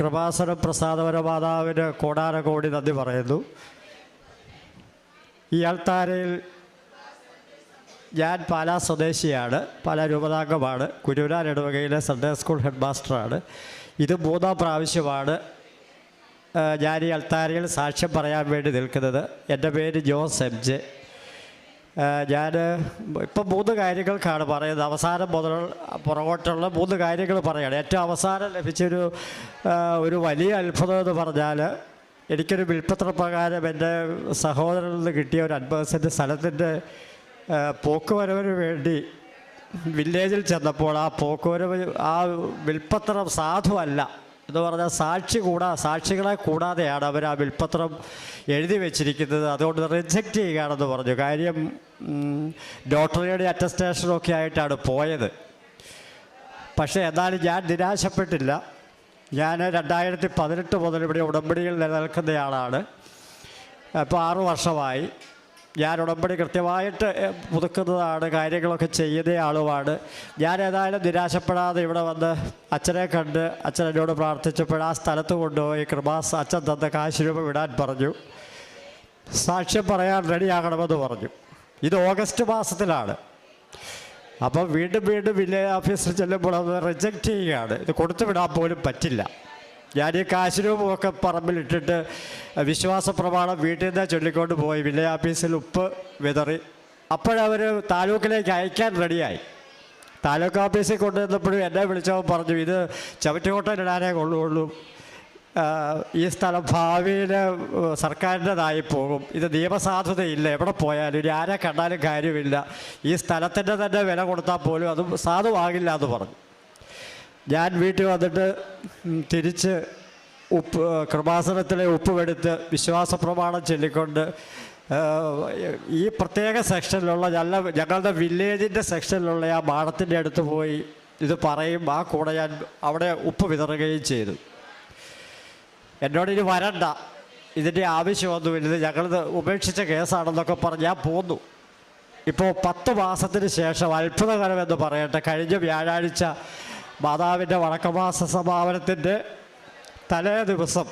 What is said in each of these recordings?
കൃപാസന പ്രസാദപര മാതാവിന് കോടാനകോടി നന്ദി പറയുന്നു. ഈ അൾത്താരയിൽ ഞാൻ പാലാ സ്വദേശിയാണ്. പാല രൂപതാംഗമാണ്. കുരുവരാൻ ഇടവകയിലെ സൺഡേ സ്കൂൾ ഹെഡ് മാസ്റ്ററാണ് ഇത് മൂന്നാം പ്രാവശ്യമാണ് ഞാൻ ഈ അൾത്താരയിൽ സാക്ഷ്യം പറയാൻ വേണ്ടി നിൽക്കുന്നത്. എന്റെ പേര് ജോസ് എം ജെ ഞാൻ ഇപ്പം മൂന്ന് കാര്യങ്ങൾക്കാണ് പറയുന്നത്. അവസാനം മുതൽ പുറകോട്ടുള്ള മൂന്ന് കാര്യങ്ങൾ പറയുകയാണ്. ഏറ്റവും അവസാനം ലഭിച്ചൊരു ഒരു വലിയ അത്ഭുതം എന്ന് പറഞ്ഞാൽ എനിക്കൊരു വിൽപ്പത്ര പ്രകാരം എന്റെ സഹോദരനിൽ നിന്ന് കിട്ടിയ ഒരു അൻപത് സെന്റ് സ്ഥലത്തിന്റെ പോക്കുവരവിന് വേണ്ടി വില്ലേജിൽ ചെന്നപ്പോൾ ആ പോക്കുവരവ് ആ വിൽപ്പത്രം സാധുവല്ല. എന്ന് പറഞ്ഞാൽ സാക്ഷി കൂടാ സാക്ഷികളെ കൂടാതെയാണ് അവർ ആ വിൽപ്പത്രം എഴുതി വെച്ചിരിക്കുന്നത്. അതുകൊണ്ട് റിജക്റ്റ് ചെയ്യുകയാണെന്ന് പറഞ്ഞു. കാര്യം ഡോക്ടറിയുടെ അറ്റസ്റ്റേഷനൊക്കെ ആയിട്ടാണ് പോയത്. പക്ഷേ എന്നാലും ഞാൻ നിരാശപ്പെട്ടില്ല. ഞാൻ രണ്ടായിരത്തി പതിനെട്ട് മുതൽ ഇവിടെ ഉടമ്പടിയിൽ നിലനിൽക്കുന്നയാളാണ് അപ്പോൾ ആറു വർഷമായി. ഞാൻ ഉടമ്പടി കൃത്യമായിട്ട് പുതുക്കുന്നതാണ് കാര്യങ്ങളൊക്കെ ചെയ്യുന്ന ആളുമാണ്. ഞാൻ ഏതായാലും നിരാശപ്പെടാതെ ഇവിടെ വന്ന് അച്ഛനെ കണ്ട് അച്ഛൻ എന്നോട് പ്രാർത്ഥിച്ചപ്പോൾ ആ സ്ഥലത്ത് കൊണ്ടുപോയി കൃപാസ് അച്ഛൻ തന്ന കാശ് രൂപ വിടാൻ പറഞ്ഞു. സാക്ഷ്യം പറയാൻ റെഡിയാകണമെന്ന് പറഞ്ഞു. ഇത് ഓഗസ്റ്റ് മാസത്തിലാണ്. അപ്പം വീണ്ടും വീണ്ടും വില്ലേജ് ഓഫീസിൽ ചെല്ലുമ്പോൾ അത് റിജക്റ്റ് ചെയ്യുകയാണ്. ഇത് കൊടുത്തു വിടാൻ പോലും പറ്റില്ല. ഞാൻ ഈ കാശുരൂപമൊക്കെ പറമ്പിലിട്ടിട്ട് വിശ്വാസ പ്രമാണം വീട്ടിൽ നിന്ന് ചൊല്ലിക്കൊണ്ട് പോയി. വില്ലേജ് ഓഫീസിൽ ഉപ്പ് വിതറി. അപ്പോഴവർ താലൂക്കിലേക്ക് അയക്കാൻ റെഡിയായി. താലൂക്ക് ഓഫീസിൽ കൊണ്ടുവന്നപ്പോഴും എന്നെ വിളിച്ചവൻ പറഞ്ഞു ഇത് ചവറ്റുകൊട്ടയിലിടാനേ കൊള്ളുള്ളൂ. ഈ സ്ഥലം ഭാവിയിൽ സർക്കാരിന്റെതായി പോകും. ഇത് നിയമസാധുതയില്ല. എവിടെ പോയാലും ഇനി ആരെ കണ്ടാലും കാര്യമില്ല. ഈ സ്ഥലത്തിന്റെ തന്നെ വില കൊടുത്താൽ പോലും അത് സാധുവാകില്ല എന്ന് പറഞ്ഞു. ഞാൻ വീട്ടിൽ വന്നിട്ട് തിരിച്ച് ഉപ്പ് കൃപാസനത്തിലെ ഉപ്പുമെടുത്ത് വിശ്വാസ പ്രമാണം ചൊല്ലിക്കൊണ്ട് ഈ പ്രത്യേക സെക്ഷനിലുള്ള നല്ല ഞങ്ങളുടെ വില്ലേജിന്റെ സെക്ഷനിലുള്ള ആ മാടത്തിന്റെ അടുത്ത് പോയി ഇത് പറയും ആ കൂടെ ഞാൻ അവിടെ ഉപ്പ് വിതറുകയും ചെയ്തു. എന്നോട് ഇനി വരണ്ട ഇതിന്റെ ആവശ്യമൊന്നുമില്ല ഇത് ഞങ്ങളിത് ഉപേക്ഷിച്ച കേസാണെന്നൊക്കെ പറഞ്ഞ് ഞാൻ പോന്നു. ഇപ്പോൾ പത്ത് മാസത്തിന് ശേഷം അത്ഭുതകരമെന്ന് പറയട്ടെ കഴിഞ്ഞ വ്യാഴാഴ്ച മാതാവിന്റെ വടക്കമാസ സമാപനത്തിന്റെ തലേ ദിവസം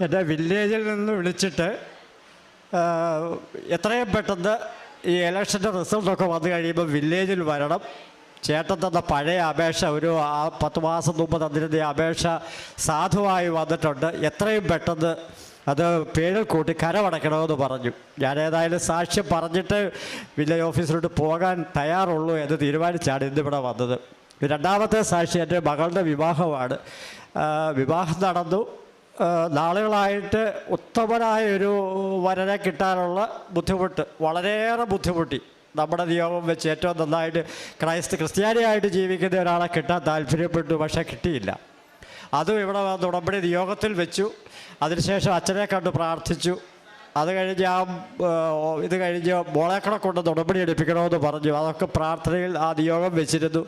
എന്റെ വില്ലേജിൽ നിന്ന് വിളിച്ചിട്ട് എത്രയും പെട്ടെന്ന് ഈ ഇലക്ഷന്റെ റിസൾട്ടൊക്കെ വന്നു കഴിയുമ്പോൾ വില്ലേജിൽ വരണം. ചേട്ടൻ തന്ന പഴയ അപേക്ഷ ഒരു ആ പത്ത് മാസം മുമ്പ് തന്നിരുന്ന അപേക്ഷ സാധുവായി വന്നിട്ടുണ്ട്. എത്രയും പെട്ടെന്ന് അത് പേരിൽ കൂട്ടി കരമടയ്ക്കണമെന്ന് പറഞ്ഞു. ഞാൻ ഏതായാലും സാക്ഷ്യം പറഞ്ഞിട്ട് വില്ലേജ് ഓഫീസിലോട്ട് പോകാൻ തയ്യാറുള്ളൂ എന്ന് തീരുമാനിച്ചാണ് ഇന്നിവിടെ വന്നത്. രണ്ടാമത്തെ സാക്ഷി എന്റെ മകളുടെ വിവാഹമാണ്. വിവാഹം നടന്നു. നാളുകളായിട്ട് ഉത്തമനായ ഒരു വരനെ കിട്ടാനുള്ള ബുദ്ധിമുട്ട് വളരെയേറെ ബുദ്ധിമുട്ടി. നമ്മുടെ നിയമം വെച്ച് ഏറ്റവും നന്നായിട്ട് ക്രൈസ്ത ക്രിസ്ത്യാനിയായിട്ട് ജീവിക്കുന്ന ഒരാളെ കിട്ടാൻ താല്പര്യപ്പെട്ടു പക്ഷേ കിട്ടിയില്ല. അതും ഇവിടെ വന്ന് ഉടമ്പടി നിയോഗത്തിൽ വെച്ചു. അതിനുശേഷം അച്ഛനെ കണ്ട് പ്രാർത്ഥിച്ചു. അത് കഴിഞ്ഞ് ആ ഇത് കഴിഞ്ഞ് മോളേക്കളെ കൊണ്ട് ഉടമ്പടി എടുപ്പിക്കണമെന്ന് പറഞ്ഞു. അതൊക്കെ പ്രാർത്ഥനയിൽ ആ നിയോഗം വെച്ചിരുന്നു.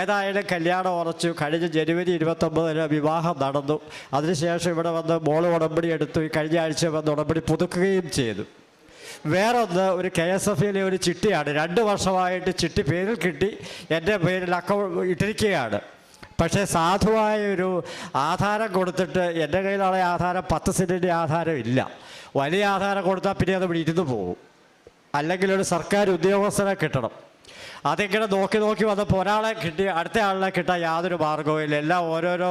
ഏതായാലും കല്യാണം ഉറച്ചു. കഴിഞ്ഞ ജനുവരി ഇരുപത്തൊമ്പതിന് വിവാഹം നടന്നു. അതിനുശേഷം ഇവിടെ വന്ന് മോൾ ഉടമ്പടി എടുത്തു. ഈ കഴിഞ്ഞ ആഴ്ച വന്ന് ഉടമ്പടി പുതുക്കുകയും ചെയ്തു. വേറൊന്ന് ഒരു കെ എസ് എഫ് ഒരു ചിട്ടിയാണ്. രണ്ട് വർഷമായിട്ട് ചിട്ടി പേരിൽ കിട്ടി. എന്റെ പേരിൽ അക്കൗണ്ട് ഇട്ടിരിക്കുകയാണ്. പക്ഷേ സാധുവായ ഒരു ആധാരം കൊടുത്തിട്ട് എന്റെ കയ്യിലുള്ള ആധാരം പത്ത് സെന്റിന്റെ ആധാരം ഇല്ല. വലിയ ആധാരം കൊടുത്താൽ പിന്നെ അത് ഇവിടെ ഇരുന്ന് പോകും. അല്ലെങ്കിൽ ഒരു സർക്കാർ ഉദ്യോഗസ്ഥനെ കിട്ടണം. അതിങ്ങനെ നോക്കി നോക്കി വന്നപ്പോൾ ഒരാളെ കിട്ടി അടുത്ത ആളിനെ കിട്ടാൻ യാതൊരു മാർഗവും എല്ലാം ഓരോരോ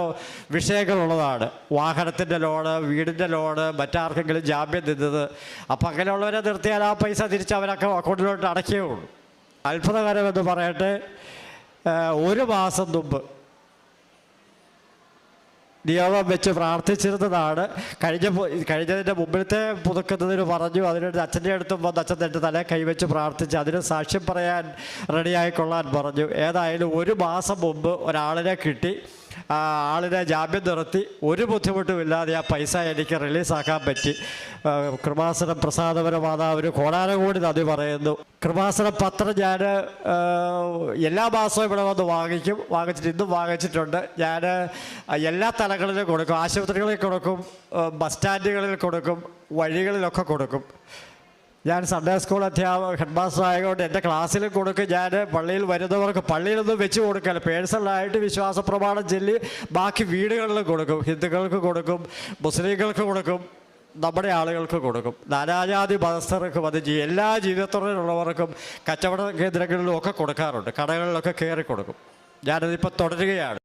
വിഷയങ്ങളുള്ളതാണ്. വാഹനത്തിന്റെ ലോണ് വീടിന്റെ ലോണ് മറ്റാർക്കെങ്കിലും ജാമ്യം നിന്നത് അപ്പം അങ്ങനെയുള്ളവരെ നിർത്തിയാൽ ആ പൈസ തിരിച്ച് അവരൊക്കെ അക്കൗണ്ടിലോട്ട് അടയ്ക്കേ ഉള്ളൂ അത്ഭുതകരമെന്ന് പറയട്ടെ ഒരു മാസം മുമ്പ് നിയമം വെച്ച് പ്രാർത്ഥിച്ചിരുന്നതാണ്. കഴിഞ്ഞ കഴിഞ്ഞതിന്റെ മുമ്പിലത്തെ പുതുക്കുന്നതിന് പറഞ്ഞു. അതിനൊരു അച്ഛന്റെ അടുത്തും വന്ന് അച്ഛൻ എന്റെ തല കൈവച്ച് പ്രാർത്ഥിച്ച് അതിന് സാക്ഷ്യം പറയാൻ റെഡിയായിക്കൊള്ളാൻ പറഞ്ഞു. ഏതായാലും ഒരു മാസം മുമ്പ് ഒരാളിനെ കിട്ടി. ആളിനെ ജാമ്യം നിർത്തി ഒരു ബുദ്ധിമുട്ടുമില്ലാതെ ആ പൈസ എനിക്ക് റിലീസാക്കാൻ പറ്റി. കൃപാസനം പ്രസാദപര മാതാവിന് കോടാനകോടി നന്ദി പറയുന്നു. കൃപാസനം പത്രം ഞാൻ എല്ലാ മാസവും ഇവിടെ വന്ന് വാങ്ങിക്കും. വാങ്ങിച്ചിട്ട് ഇന്നും വാങ്ങിച്ചിട്ടുണ്ട്. ഞാൻ എല്ലാ തലങ്ങളിലും കൊടുക്കും. ആശുപത്രികളിൽ കൊടുക്കും ബസ് സ്റ്റാൻഡുകളിൽ കൊടുക്കും വഴികളിലൊക്കെ കൊടുക്കും. ഞാൻ സൺഡേ സ്കൂൾ അധ്യാപക ഹെഡ് മാസ്റ്റർ ആയതുകൊണ്ട് എന്റെ ക്ലാസ്സിൽ കൊടുക്കും. ഞാൻ പള്ളിയിൽ വരുന്നവർക്ക് പള്ളിയിലൊന്നും വെച്ച് കൊടുക്കല്ല പേഴ്സണലായിട്ട് വിശ്വാസ പ്രമാണം ചൊല്ലി ബാക്കി വീടുകളിൽ കൊടുക്കും. ഹിന്ദുക്കൾക്ക് കൊടുക്കും മുസ്ലിങ്ങൾക്ക് കൊടുക്കും നമ്മുടെ ആളുകൾക്ക് കൊടുക്കും. നാനാജാതി മതസ്ഥർക്കും അത് എല്ലാ ജീവിതത്തോടെയുള്ളവർക്കും കച്ചവട കേന്ദ്രങ്ങളിലും ഒക്കെ കൊടുക്കാറുണ്ട്. കടകളിലൊക്കെ കയറി കൊടുക്കും. ഞാനതിപ്പോൾ തുടരുകയാണ്.